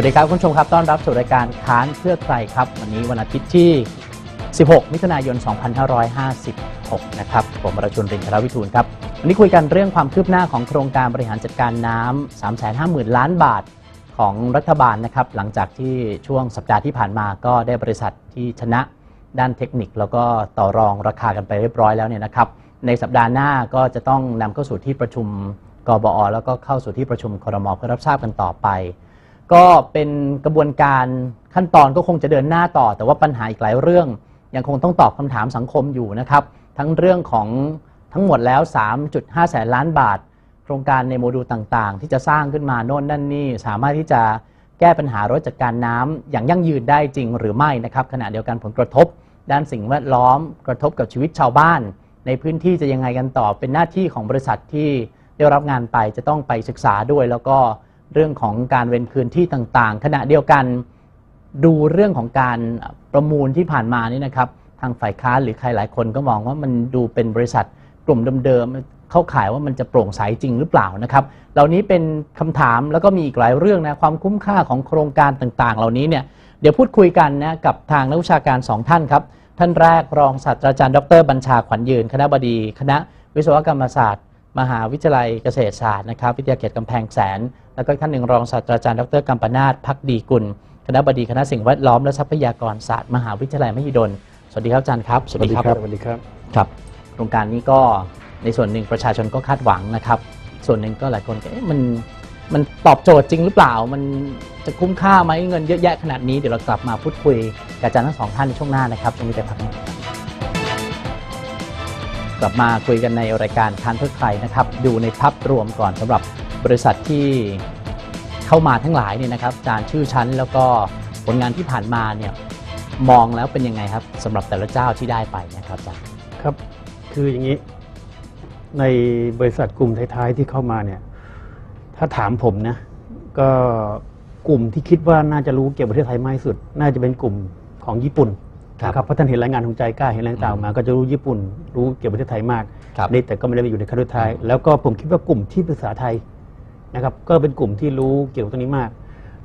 สวัสดีครับคุณผู้ชมครับต้อนรับสู่รายการค้านเพื่อใครครับ วันนี้วันอาทิตย์ที่ 16 มิถุนายน 2556 นะครับผมรชุนรินทรวิทูลครับ วันนี้คุยกันเรื่องความคืบหน้าของโครงการบริหารจัดการน้ำ350,000 ล้านบาทของรัฐบาลนะครับ หลังจากที่ช่วงสัปดาห์ที่ผ่านมาก็ได้บริษัทที่ชนะด้านเทคนิค แล้วก็ต่อรองราคากันไปเรียบร้อยแล้วเนี่ยนะครับ ในสัปดาห์หน้าก็จะต้องนำเข้าสู่ที่ประชุมกบอแล้วก็เข้าสู่ที่ประชุมครมเพื่อรับทราบกันต่อไป ก็เป็นกระบวนการขั้นตอนก็คงจะเดินหน้าต่อ แต่ว่าปัญหาอีกหลายเรื่อง ยังคงต้องตอบคำถามสังคมอยู่นะครับ ทั้งเรื่องของทั้งหมดแล้ว 3.5 แสนล้านบาท โครงการในโมดูลต่างๆ ที่จะสร้างขึ้นมาโน่นนั่นนี่ สามารถที่จะแก้ปัญหารถจัดการน้ำอย่างยั่งยืนได้จริงหรือไม่นะครับ ขณะเดียวกันผลกระทบ ด้านสิ่งแวดล้อม กระทบกับชีวิตชาวบ้าน ในพื้นที่จะยังไงกันต่อเป็นหน้าที่ของบริษัทที่ได้รับงานไปจะต้องไปศึกษาด้วยแล้วก็ เรื่องของการเว้นคืนที่ต่างๆ ขณะเดียวกันดูเรื่องของการประมูลที่ผ่านมานี่นะครับ ทางฝ่ายค้านหรือใครหลายคนก็มองว่ามันดูเป็นบริษัทกลุ่มเดิมๆเข้าขายว่ามันจะโปร่งใสจริงหรือเปล่านะครับ เหล่านี้เป็นคำถามแล้วก็มีอีกหลายเรื่องนะความคุ้มค่าของโครงการต่างๆ เหล่านี้เนี่ยเดี๋ยวพูดคุยกันนะกับทางนักวิชาการสองท่านครับ ท่านแรกรองศาสตราจารย์ ดรบัญชาขวัญยืน คณะบดี คณะวิศวกรรมศาสตร์ มหาวิทยาลัยเกษตรศาสตร์นะครับ วิทยาเขตกำแพงแสน แล้วก็อีกท่านหนึ่งรองศาสตราจารย์ดรกัมปนาทพักดีกุล คณะบดีคณะสิ่งแวดล้อมและทรัพยากรศาสตร์มหาวิทยาลัยมหิดล สวัสดีครับอาจารย์ครับสวัสดีครับสวัสดีครับครับ โครงการนี้ก็ในส่วนหนึ่งประชาชนก็คาดหวังนะครับ ส่วนหนึ่งก็หลายคนก็เอ๊ะมันมันตอบโจทย์จริงหรือเปล่า มันจะคุ้มค่าไหมเงินเยอะแยะขนาดนี้เดี๋ยวเรากลับมาพูดคุยกับอาจารย์ทั้งสองท่านในช่วงหน้านะครับช่วงนี้ไปพักหนึงครับกลับมาคุยกันในรายการทานเพื่อใครนะครับ ดูในภาพรวมก่อนสำหรับ บริษัทที่เข้ามาทั้งหลายเนี่ยนะครับอาจารย์ชื่อชั้นแล้วก็ผลงานที่ผ่านมาเนี่ยมองแล้วเป็นยังไงครับสำหรับแต่ละเจ้าที่ได้ไปนะครับอาจารย์ครับคืออย่างนี้ ในบริษัทกลุ่มท้ายๆที่เข้ามาเนี่ยถ้าถามผมนะก็กลุ่มที่คิดว่าน่าจะรู้เกี่ยวกับประเทศไทยมากที่สุด น่าจะเป็นกลุ่มของญี่ปุ่นครับนะครับเพราะท่านเห็นรายงานของใจกล้าเห็นแรงต่างๆมา ก็จะรู้ญี่ปุ่นรู้เกี่ยวกับประเทศไทยมากครับนี่แต่ก็ไม่ได้ไปอยู่ในขั้นสุดท้าย แล้วก็ผมคิดว่ากลุ่มที่ปรึกษาไทย นะครับก็เป็นกลุ่มที่รู้เกี่ยวกับตรงนี้มาก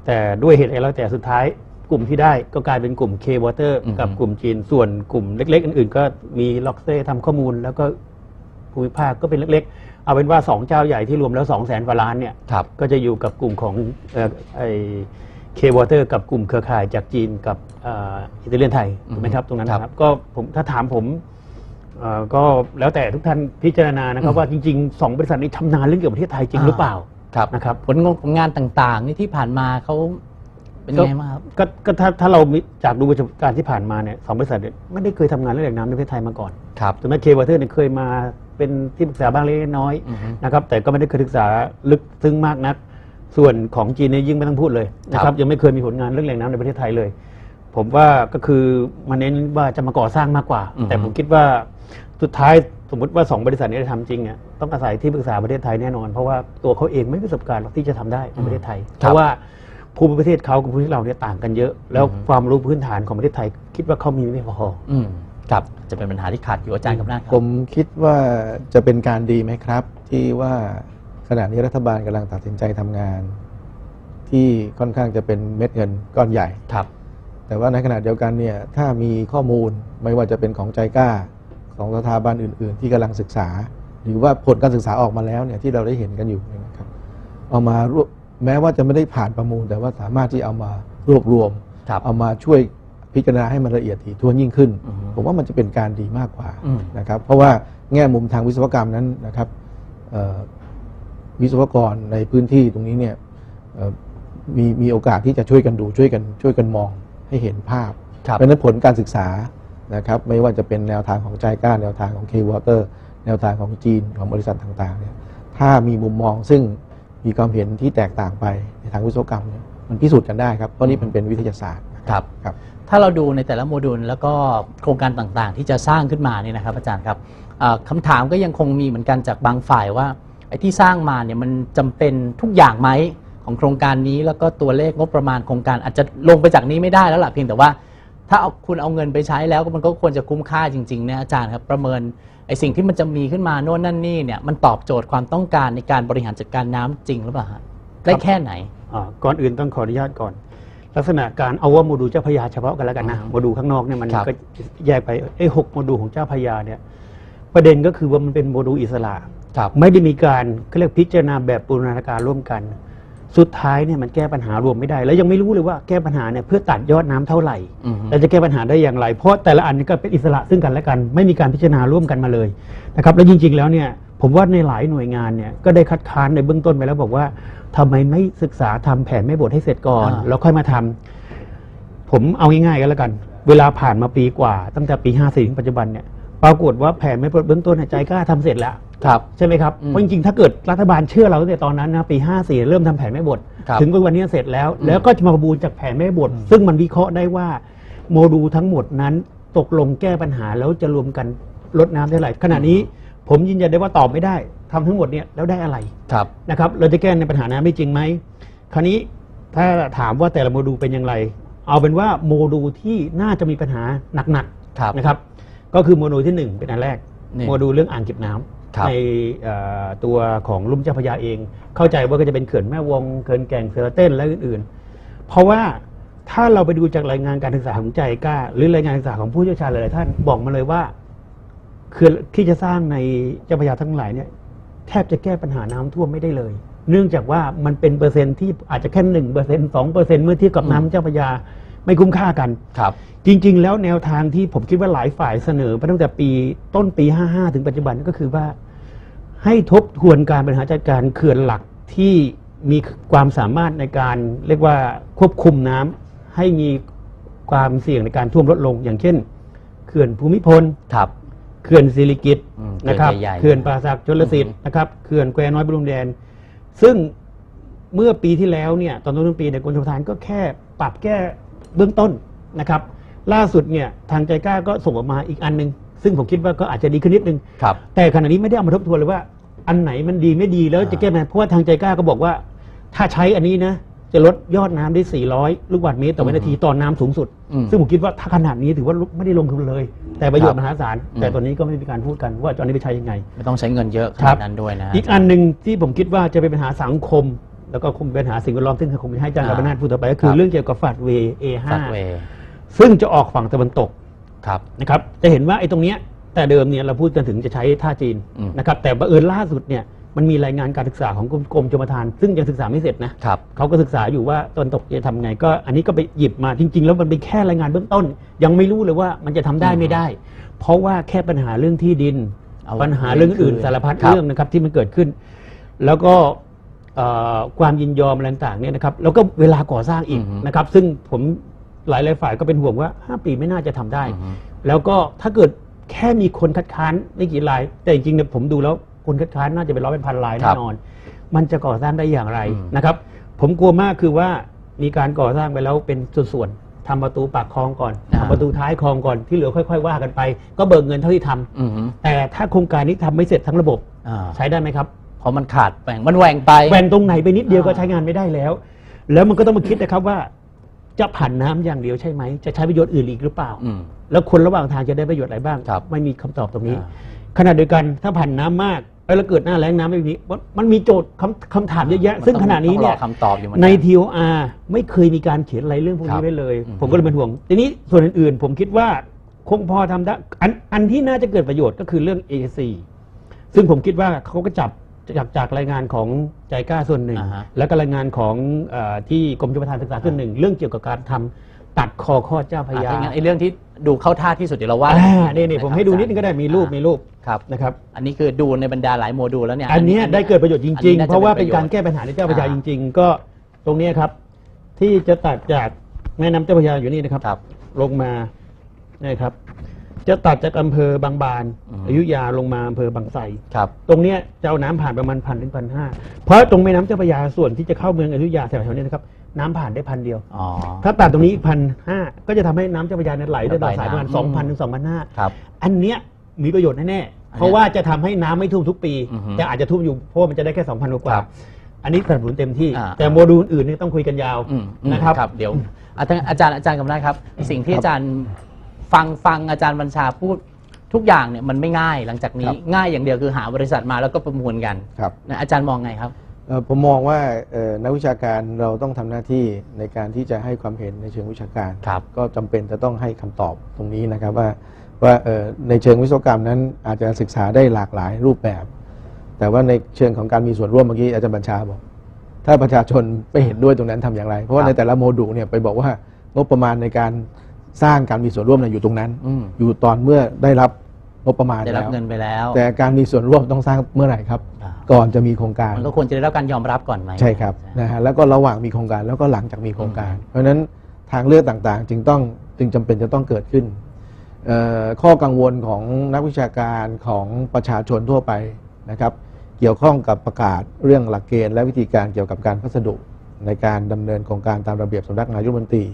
แต่ด้วยเหตุอะไรแล้วแต่สุดท้ายกลุ่มที่ได้ก็กลายเป็นกลุ่ม K Water อือฮึกับกลุ่มจีน ส่วนกลุ่มเล็ก ๆ อื่นๆ ก็มีล็อกเซ่ทำข้อมูล แล้วก็ภูมิภาคก็เป็นเล็ก ๆ เอาเป็นว่า 2 เจ้าใหญ่ที่รวมแล้ว 2 0 0 0 0 0กว่าล้านเนี่ยครับก็จะอยู่กับกลุ่มของเอ่อไอ้เควอเตอร์กับกลุ่มเครือข่ายจากจีนกับเอ่ออิตาเลียนไทยถูกไหมครับตรงนั้นครับนะครับก็ผมถ้าถามผมเอ่อก็แล้วแต่ทุกท่านพิจารณานะครับอืมว่าจริงๆสองบริษัทนี้ทำนานเรื่องเกี่ยวกับประเทศไทยจริงหรือเปล่า ครับนะครับผลงานผลงานต่างๆ นี่ที่ผ่านมาเขาเป็นไงบ้างครับ ก็ก็ถ้าถ้าเรามีจากดูประสบการณ์ที่ผ่านมาเนี่ยสองบริษัทเนี่ยไม่ได้เคยทำงานเรื่องแหล่งน้ำในประเทศไทยมาก่อนครับถึงแม้เควอเตอร์เนี่ยเคยมาเป็นที่ปรึกษาบ้างเล็กๆน้อยๆอือฮึนะครับแต่ก็ไม่ได้เคยศึกษาลึกซึ้งมากนัก ส่วนของจีนเนี่ยยิ่งไม่ต้องพูดเลยนะคครัรับบ ยังไม่เคยมีผลงานเรื่องแหล่งน้ำในประเทศไทยเลย ผมว่าก็คือมันเน้นว่าจะมาก่อสร้างมากกว่า อือฮึ แต่ผมคิดว่าสุดท้าย สมมติว่าสองบริษัทนี้ได้ทำจริงเนี่ยต้องอาศัยที่ปรึกษาประเทศไทยแน่นอน เพราะว่าตัวเขาเองไม่มีประสบการณ์หรอกที่จะทำได้ในประเทศไทย เพราะว่าภูมิประเทศเขากับภูมิประเทศเราเนี่ยต่างกันเยอะ แล้วความรู้พื้นฐานของประเทศไทย คิดว่าเขามีไม่พอ อืมครับจะเป็นปัญหาที่ขาดอยู่อาจารย์กับนาครัผมคิดว่าจะเป็นการดีไหมครับ ที่ว่าขณะนี้รัฐบาลกำลังตัดสินใจทำงาน ที่ค่อนข้างจะเป็นเม็ดเงินก้อนใหญ่ ครับ แต่ว่าในขณะเดียวกันเนี่ยถ้ามีข้อมูลไม่ว่าจะเป็นของใจกล้า ของสถาบันอื่น ๆ ที่กำลังศึกษา หรือว่าผลการศึกษาออกมาแล้วเนี่ยที่เราได้เห็นกันอยู่เนี่ยนะครับเอามารวบแม้ว่าจะไม่ได้ผ่านประมูล แต่ว่าสามารถที่เอามารวบรวมครับเอามาช่วยพิจารณาให้มันละเอียดถี่ถ้วนยิ่งขึ้นอือฮึผมว่ามันจะเป็นการดีมากกว่าอืมนะครับเพราะว่าแง่มุมทางวิศวกรรมนั้นนะครับเอ่อวิศวกรในพื้นที่ตรงนี้เนี่ยเอ่อมีมีโอกาสที่จะช่วยกันดูช่วยกันช่วยกันมองให้เห็นภาพครับเพราะฉะนั้นผลการศึกษา นะครับไม่ว่าจะเป็นแนวทางของใจกล้าแนวทางของ K-Water แนวทางของจีนของบริษัทต่างๆเนี่ยถ้ามีมุมมองซึ่งมีความเห็นที่แตกต่างไปในทางวิศวกรรมเนี่ยมันพิสูจน์กันได้ครับเพราะนี่มันเป็นวิทยาศาสตร์นะครับครับ ถ้าเราดูในแต่ละโมดูลแล้วก็โครงการต่างๆ ที่จะสร้างขึ้นมาเนี่ยนะครับ อาจารย์ครับเอ่อคำถามก็ยังคงมีเหมือนกันจากบางฝ่ายว่าไอ้ที่สร้างมาเนี่ยมันจำเป็นทุกอย่างไหมของโครงการนี้แล้วก็ตัวเลขงบประมาณโครงการอาจจะลงไปจากนี้ไม่ได้แล้วล่ะเพียงแต่ว่า ถ้าเอาคุณเอาเงินไปใช้แล้วก็มันก็ควรจะคุ้มค่าจริงๆเนี่ยอาจารย์ครับประเมินไอ้สิ่งที่มันจะมีขึ้นมาโน่นนั่นนี่เนี่ยมันตอบโจทย์ความต้องการในการบริหารจัดการน้ำจริงหรือเปล่าฮะได้แค่ไหนอ่าก่อนอื่นต้องขออนุญาตก่อน ลักษณะการเอาว่าโมดูลเจ้าพระยาเฉพาะกันแล้วกันนะอืมโมดูลข้างนอกเนี่ยมันครับก็แยกไปไอ้หกโมดูลของเจ้าพระยาเนี่ยประเด็นก็คือว่ามันเป็นโมดูลอิสระครับไม่ได้มีการเขาเรียกพิจารณาแบบปูรณาการร่วมกัน สุดท้ายเนี่ยมันแก้ปัญหารวมไม่ได้ แล้วยังไม่รู้เลยว่าแก้ปัญหาเนี่ยเพื่อตัดยอดน้ำเท่าไหร่อืมเราจะแก้ปัญหาได้อย่างไรเพราะแต่ละอันนี่ก็เป็นอิสระซึ่งกันและกัน ไม่มีการพิจารณาร่วมกันมาเลยนะครับแล้วจริง ๆ แล้วเนี่ยผมว่าในหลายหน่วยงานเนี่ยก็ได้คัดค้านในเบื้องต้นไปแล้วบอกว่าทำไมไม่ศึกษาทำแผนแม่บทให้เสร็จก่อนอ่าแล้วค่อยมาทำผมเอาง่ายๆกันแล้วกัน เวลาผ่านมาปีกว่า ตั้งแต่ปี 54ถึงปัจจุบันเนี่ยปรากฏว่าแผนแม่บทเบื้องต้นเนี่ยใจกล้าทำเสร็จแล้ว ครับ ใช่ไหมครับ อืมเพราะจริงๆ ถ้าเกิดรัฐบาลเชื่อเราตั้งแต่ตอนนั้นนะปี 54 เริ่มทำแผนแม่บท ครับถึงวันนี้เสร็จแล้ว อืม แล้วก็จะมาประมูลจากแผนแม่บท ซึ่งมันวิเคราะห์ได้ว่าโมดูลทั้งหมดนั้นตกลงแก้ปัญหาแล้วจะรวมกันลดน้ำเท่าไหร่ขณะนี้ผมยืนยันได้ว่าตอบไม่ได้ทำทั้งหมดเนี่ยแล้วได้อะไร ครับ นะครับเราจะแก้ในปัญหาน้ำได้จริงไหมคราวนี้ถ้าถามว่าแต่ละโมดูลเป็นอย่างไร เอาเป็นว่าโมดูลที่น่าจะมีปัญหาหนักๆครับนะครับ ก็คือโมดูลที่หนึ่งเป็นอันแรก นี่ โมดูลเรื่องอ่างเก็บน้ำครับ ในตัวของลุ่มเจ้าพระยาเอง เข้าใจว่าก็จะเป็นเขื่อนแม่วงเขื่อนแก่งเสือเต้นและอื่นๆ เพราะว่าถ้าเราไปดูจากรายงานการศึกษาของใจกล้า หรือรายงานศึกษาของผู้เชี่ยวชาญหลายๆท่านบอกมาเลยว่าเขื่อนที่จะสร้างในเจ้าพระยาทั้งหลายเนี่ยแทบจะแก้ปัญหาน้ำท่วมไม่ได้เลย เนื่องจากว่ามันเป็นเปอร์เซ็นต์ที่อาจจะแค่หนึ่งเปอร์เซ็นต์สองเปอร์เซ็นต์เมื่อเทียบกับน้ำเจ้าพระยา ไม่คุ้มค่ากัน ครับ จริง ๆ แล้วแนวทางที่ผมคิดว่าหลายฝ่ายเสนอมาตั้งแต่ปีต้นปี 55 ถึงปัจจุบันก็คือว่า ให้ทบทวนการบริหารจัดการเขื่อนหลักที่มีความสามารถในการเรียกว่าควบคุมน้ำให้มีความเสี่ยงในการท่วมลดลง อย่างเช่น เขื่อนภูมิพลครับเขื่อนศิริกิตอืมนะครับเขื่อนใหญ่ๆเขื่อนป่าสักชลสิทธิ์นะครับเขื่อนแควน้อยบรุมแดน ซึ่งเมื่อปีที่แล้วเนี่ยตอนต้นปีในยกรมชลประทานก็แค่ปรับแก้ เบื้องต้นนะครับ ล่าสุดเนี่ยทางใจกล้าก็ส่งออกมาอีกอันหนึง ซึ่งผมคิดว่าก็อาจจะดีขึ้นนิดนึง ครับ แต่ขณะนี้ไม่ได้เอามาทบทวนเลยว่า อันไหนมันดีไม่ดีแล้วจะแก้ปัญหาเพราะว่าทางใจกล้าก็บอกว่า ถ้าใช้อันนี้นะจะลดยอดน้ำได้ 400 ลูกบาศก์เมตรต่อวินาทีต่อน้ำสูงสุด อืมซึ่งผมคิดว่าถ้าขนาดนี้ถือว่าไม่ได้ลงทุนเลย แต่ประโยชน์ครัมบหาศาล อืม แต่ตอนนี้ก็ไม่มีการพูดกันว่าตอนนี้ไปใช้ยังไง ไม่ต้องใช้เงินเยอะขครันาบดนั้นด้วยนะฮะ อีกอันหนึ่งที่ผมคิดว่าจะเป็นปัญหาสังคม แล้วก็คงเป็นปัญหาสิ่งแวดล้อมซึ่งคงจะให้อาจารย์อ่ากับนาถพูดต่อไปก็คืคอรับเรื่องเกี่ยวกับฝัดเวย์ A5 ฟักเวย์ซึ่งจะออกฝั่งตะวันตกครับนะครับ จะเห็นว่าไอ้ตรงเนี้ยแต่เดิมเนี่ยเราพูดกันถึงจะใช้ท่าจีนอืมนะครับแต่บังเอิญล่าสุดเนี่ยมันมีรายงานการศึกษาของกรมกรมชลประทาน ซึ่งยังศึกษาไม่เสร็จนะครับเขาก็ศึกษาอยู่ว่าตะวันตกจะทำไงก็ อันนี้ก็ไปหยิบมาจริง ๆ แล้วมันเป็นแค่รายงานเบื้องต้น ยังไม่รู้เลยว่ามันจะทำได้ไม่ได้ เพราะว่าแค่ปัญหาเรื่องที่ดินเอาปัญหาเรื่องอื่นคืนสารพัดครับเรื่องนะครับที่มันเกิดขึ้น แล้วก็เอ่อ ความยินยอมอะไรต่างๆเนี่ยนะครับแล้วก็เวลาก่อสร้างอีกอือฮึนะครับ ซึ่งผมหลายหลายๆฝ่ายก็เป็นห่วงว่า 5 ปีไม่น่าจะทำได้อือฮึแล้วก็ถ้าเกิดแค่มีคนคัดค้านไม่กี่ราย แต่จริงๆเนี่ยผมดูแล้วคนคัดค้านน่าจะเป็นร้อยเป็นพันรายครัแน่บนอน มันจะก่อสร้างได้อย่างไรอืมนะครับ ผมกลัวมากคือว่ามีการก่อสร้างไปแล้วเป็นส่วนๆทำประตูปากคลองก่อนทำประตูท้ายคลองก่อนที่เหลือค่อย ๆ ว่ากันไป ก็เบิกเงินเท่าที่ทำอือฮึแต่ถ้าโครงการนี้ทำไม่เสร็จทั้งระบบอ่าใช้ได้ไหมครับ เพราะมันขาดแบ่งมันแหว่งไป แหวนตรงไหนไปนิดเดียวก็อ่าใช้งานไม่ได้แล้ว แล้วมันก็ต้องมาคิดนะครับว่า จะผ่านน้ำอย่างเดียวใช่ไหม จะใช้ประโยชน์อื่นอีกหรือเปล่า อืม แล้วคนระหว่างทางจะได้ประโยชน์อะไรบ้าง ครับไม่มีคำตอบตรงนี้ อ่า ขณะเดียวกันถ้าผ่านน้ำมากแล้วเกิดหน้าแล้งน้ำไม่มีมันมันมีโจทย์คำคำถามเยอะแยะซึ่งขณะนี้เนี่ยต้องรอคำตอบอยู่เหมือนใน กัน TOR ไม่เคยมีการเขียนอะไรเรื่องพวกครันี้บไว้เลย อืม ผมก็เลยเป็นห่วง ทีนี้ส่วนอื่นๆ ผมคิดว่าคงพอทำได้อันอันที่น่าจะเกิดประโยชน์ก็คือเรื่อง AC ซึ่งผมคิดว่าเขาก็จับ จากจากรายงานของใจกล้าส่วนหนึ่งอ่าฮะแล้วก็รายงานของเออที่กรมชลประทานศึกษาส่วนหนึ่ง เรื่องเกี่ยวกับการทำตัดคอข้อเจ้าพระยาอะถ้างั้นไอ้เรื่องที่ดูเข้าท่าที่สุดเดี๋ยวเราว่าอ่านี่นี่ะผมครับให้ดูนิดนึงก็ได้มีรูปอ่ามีรูปครับ นะครับ อันนี้คือดูในบรรดาหลายโมดูลแล้วเนี่ยอันเนี้ยได้เกิดประโยชน์จอันรินี้งๆน่าจะเพราะว่าเป็เป็นนประโยชน์การแก้ปัญหาในเจ้าพระยาอ่าจริง ๆ ก็ตรงเนี้ยครับ ที่จะตัดจากแม่น้ำเจ้าพระยาอยู่นี่นะครับครับลงมานี่ครับ จะตัดจากอำเภอบางบานอืมอยุธยาลงมาอำเภอบางไทรครับ ตรงเนี้ยจะเอาน้ำผ่านประมาณพันถึงพันห้าเพราะตรงแม่น้ำเจ้าพระยาส่วนที่จะเข้าเมืองอยุธยาแถวๆนี้นะครับน้ำผ่านได้พันเดียว อ๋อ ถ้าตัดตรงนี้อีกพันห้าก็จะทำให้น้ำเจ้าพระยาเนี่ยไหลได้ต่อสายประมาณระบายน้ำสองพันถึงสองพันห้า ครับ อันเนี้ยมีประโยชน์แน่ๆอันเนี้ยเพราะว่าจะทำให้น้ำไม่ท่วมทุกปี อือฮึแต่อาจจะท่วมอยู่เพราะว่ามันจะได้แค่สองพันกว่าครับอันนี้สนับสนุนเต็มที่ อ่า แต่โมดูลอื่นเนี่ยต้องคุยกันยาวอืมอืมนะครับครับเดี๋ยวอาจารย์อาจารย์อาจารย์กำลังครับ สิ่งที่อาจารย์ ฟังฟังอาจารย์บัญชาพูดทุกอย่างเนี่ยมันไม่ง่ายหลังจากนี้ครับง่ายอย่างเดียวคือหาบริษัทมาแล้วก็ประมูลกันครับ นะอาจารย์มองไงครับ เอ่อผมมองว่าเอ่อนักวิชาการเราต้องทำหน้าที่ในการที่จะให้ความเห็นในเชิงวิชาการ ครับก็จำเป็นจะต้องให้คำตอบตรงนี้นะครับว่าว่าเอ่อในเชิงวิศวกรรมนั้นอาจจะศึกษาได้หลากหลายรูปแบบ แต่ว่าในเชิงของการมีส่วนร่วมเมื่อกี้อาจารย์บัญชาบอก ถ้าประชาชนไม่เห็นด้วยตรงนั้นทำอย่างไร เพราะว่าครับ ในแต่ละโมดูลเนี่ยไปบอกว่างบประมาณในการ สร้างการมีส่วนร่วมเนี่ยอยู่ตรงนั้น อืมอยู่ตอนเมื่อได้รับงบประมาณได้รับแล้ว เงินไปแล้วแต่การมีส่วนร่วมต้องสร้างเมื่อไหร่ครับ อ่าก่อนจะมีโครงการ มันก็ควรจะได้รับการยอมรับก่อนไหม ใช่ครับนะฮะแล้วก็ระหว่างมีโครงการแล้วก็หลังจากมีโครงการ เพราะฉะนั้นทางเลือกต่างๆ จึงต้องจึงจำเป็นจะต้องเกิดขึ้นเอ่อข้อกังวลของนักวิชาการของประชาชนทั่วไปนะครับ เกี่ยวข้องกับประกาศเรื่องหลักเกณฑ์และวิธีการเกี่ยวกับการพัสดุในการดำเนินโครงการตามระเบียบสำนักนายกรัฐมนตรี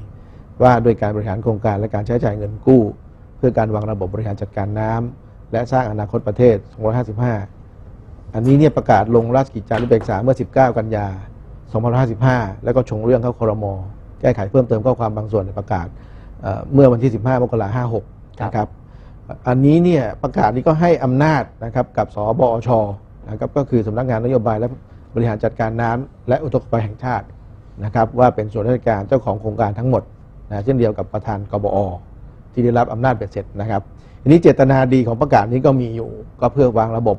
ว่าด้วยการบริหารโครงการและการใช้จ่ายเงินกู้ เพื่อการวางระบบบริหารจัดการน้ำและสร้างอนาคตประเทศ 255 อันนี้เนี่ยประกาศลงราชกิจจานุเบกษาเมื่อ 19 กันยา 2555 แล้วก็ชงเรื่องเข้าครม แก้ไขเพิ่มเติมข้อความบางส่วนในประกาศเอ่อเมื่อวันที่ 15 มกราคม 56 นะครับ อันนี้เนี่ยประกาศนี้ก็ให้อำนาจนะครับกับสบอชนะครับก็คือสำนักงานนโยบายและบริหารจัดการน้ำและอุทกภัยแห่งชาตินะครับว่าเป็นส่วนราชการเจ้าของโครงการทั้งหมด นะเช่นเดียวกับประธานกบอ ที่ได้รับอำนาจเบ็ดเสร็จนะครับทีนี้เจตนาดีของประกาศนี้ก็มีอยู่ ก็เพื่อวางระบบ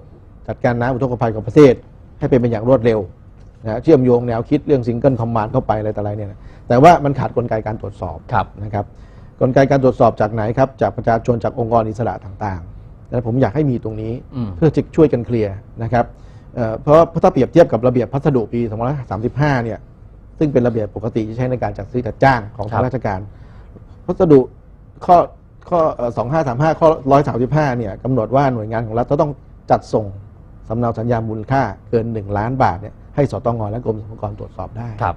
จัดการน้ำอุทกภัยของประเทศ ให้เป็นไปอย่างรวดเร็วนะเชื่อมโยงแนวคิดเรื่องซิงเกิลคอมมานด์เข้าไปอะไรต่ออะไรเนี่ยนะแต่ว่ามันขาดกลไกการตรวจสอบครับนะครับ กลไกการตรวจสอบจากไหนครับ จากประชาชนจากองค์กรอิสระต่างๆแล้วผมอยากให้มีตรงนี้อืมเพื่อจะช่วยกันเคลียร์นะครับเอ่อเพราะเพราะถ้าเปรียบเทียบกับระเบียบพัสดุปี 2535 เนี่ย ซึ่งเป็นระเบียบปกติที่ใช้ในการจัดซื้อจัดจ้างของครัทางบราชการพัสดุข้อข้อเอ่อ2535ข้อ135เนี่ยกำหนดว่าหน่วยงานของรัฐจะต้องจัดส่งสำเนาสัญญามูลค่าเกิน1ล้านบาทเนี่ยให้สตงและกรมสรรพากรตรวจสอบได้ครับ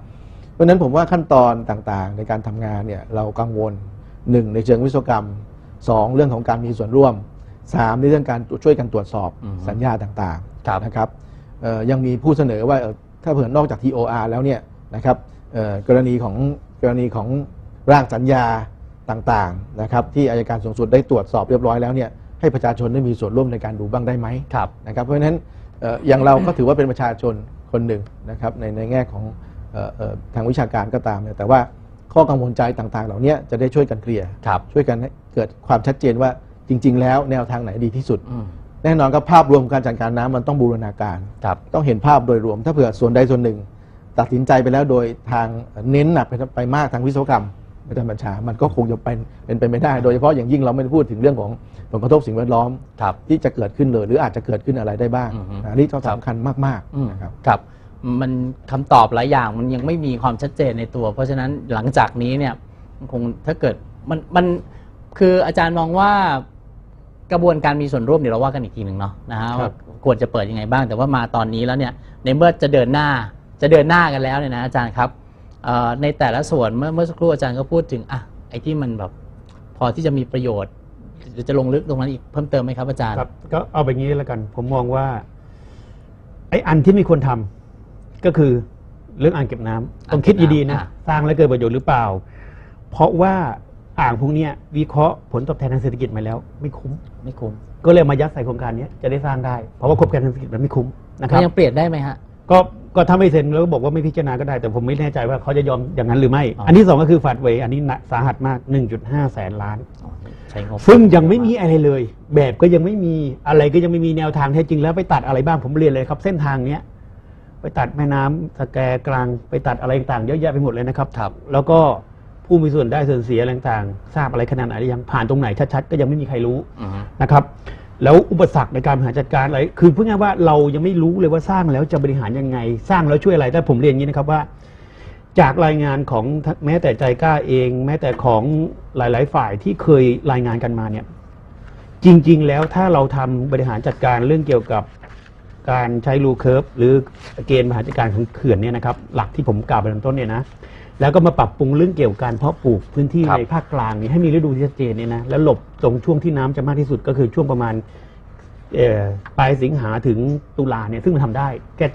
เพราะฉะนั้นผมว่าขั้นตอนต่างๆ ในการทำงานเนี่ยเรากังวล1ในเชิงวิศวกรรม2เรื่องของการมีส่วนร่วม3ในเรื่องการช่วยกันตรวจสอบอืมสัญญาต่างครับๆนะครับเอ่อยังมีผู้เสนอว่าเอ่อถ้าเผื่อนอกจาก TOR แล้วเนี่ย นะครับเอ่อกรณีของกรณีของร่างสัญญาต่างๆนะครับที่อายการสูงสุดได้ตรวจสอบเรียบร้อยแล้วเนี่ยให้ประชาชนได้มีส่วนร่วมในการดูบ้างได้ไหมครับนะครับเพราะฉะนั้นเอ่ออย่างเราก็ถือว่าเป็นประชาชนคนหนึ่งนะครับในในแง่ของเอ่อเอ่อทางวิชาการก็ตามเนี่ยแต่ว่าข้อกังวลใจต่างๆ เหล่านี้จะได้ช่วยกันเคลียร์ครับช่วยกันให้เกิดความชัดเจนว่าจริง ๆ แล้วแนวทางไหนดีที่สุดอืมแน่นอนครับภาพรวมการจัดการน้ำมันต้องบูรณาการครับต้องเห็นภาพโดยรวม ถ้าเผื่อส่วนใดส่วนหนึ่ง ตัดสินใจไปแล้วโดยทางเน้นหนักไปไปมากทางวิศวกรรมอาจารย์บัญชา มันก็คงจะเป็นเป็นไปไม่ได้ โดยเฉพาะอย่างยิ่งเราไม่ได้พูดถึงเรื่องของผลกระทบสิ่งแวดล้อมครับที่จะเกิดขึ้นเลย หรืออาจจะเกิดขึ้นอะไรได้บ้างอือฮึอันนี้ต้องสำคัญมากอืมๆนะครับครับ มันคำตอบหลายอย่างมันยังไม่มีความชัดเจนในตัว เพราะฉะนั้นหลังจากนี้เนี่ยมันคงถ้าเกิดมันมันคืออาจารย์มองว่ากระบวนการมีส่วนร่วมเดี๋ยวเราว่ากันอีกทีหนึ่งเนาะนะฮะครัว่าบควรจะเปิดยังไงบ้าง แต่ว่ามาตอนนี้แล้วเนี่ยในเมื่อจะเดินหน้า จะเดินหน้ากันแล้วเนี่ยนะอาจารย์ครับเอ่อในแต่ละส่วนเมื่อเมื่อสักครู่อาจารย์ก็พูดถึงอะไอ้ที่มันแบบพอที่จะมีประโยชน์เดี๋ยวจะลงลึกตรงนั้นอีกเพิ่มเติมไหมครับอาจารย์ครับก็เอาแบบนี้แล้วกัน ผมมองว่าไอ้อันที่มีคนทำก็คือเรื่องอ่างเก็บน้ำต้องคิดดีๆนะอ่าสร้างแล้วเกิดประโยชน์หรือเปล่า เพราะว่าอ่างพวกเนี้ยวิเคราะห์ผลตอบแทนทางเศรษฐกิจมาแล้ว ไม่คุ้มไม่คุ้ม ก็เลยมายัดใส่โครงการเนี้ยจะได้สร้างได้ เพราะว่าโครงการทางเศรษฐกิจมันไม่คุ้มนะคก็รับยังเปลี่ยนได้ไหมฮะก็ ก็ถ้าไม่เซ็นแล้วก็บอกว่าไม่พิจารณาก็ได้ แต่ผมไม่แน่ใจว่าเขาจะยอมอย่างนั้นหรือไม่อ๋ออัอันที่สองก็คือฝาดเวย์อันนี้หนักสาหัสมาก 1.5 แสนล้าน ใช้งบซึ่งยังไม่มีอะไรเลย แบบก็ยังไม่มีอะไรก็ยังไม่มีแนวทางแท้จริงแล้วไปตัดอะไรบ้างผมเรียนเลยครับ เส้นทางเนี้ยไปตัดแม่น้ำสแกกลาง ไปตัดอะไรต่างๆเยอะแยะไปหมดเลยนะครับ ครับ แล้วก็ผู้มีส่วนได้ส่วนเสียอะไรต่างๆทราบอะไรขนาดไหนหรือยังผ่านตรงไหนชัดๆก็ยังไม่มีใครรู้ อือฮึ นะครับ แล้วอุปสรรคในการบริหารจัดการอะไร คือพูดง่ายๆว่าเรายังไม่รู้เลยว่าสร้างแล้วจะบริหารยังไง สร้างแล้วช่วยอะไร แต่ผมเรียนอย่างนี้นะครับว่า จากรายงานของแม้แต่ใจกล้าเอง แม้แต่ของหลาย ๆ ฝ่ายที่เคยรายงานกันมาเนี่ย จริง ๆ แล้วถ้าเราทำบริหารจัดการเรื่องเกี่ยวกับการใช้รูเคิร์ฟหรือเกณฑ์บริหารจัดการของเขื่อนเนี่ยนะครับ หลักที่ผมกล่าวไปตอนต้นเนี่ยนะ แล้วก็มาปรับปรุงเรื่องเกี่ยวกับการเพาะปลูกพื้นที่ครับในภาคกลางนี่ให้มีฤดูที่ชัดเจนเนี่ยนะแล้วหลบตรงช่วงที่น้ำจะมากที่สุดก็คือช่วงประมาณเอ่อปลายสิงหาถึงตุลาเนี่ยซึ่งมันทำได้แก้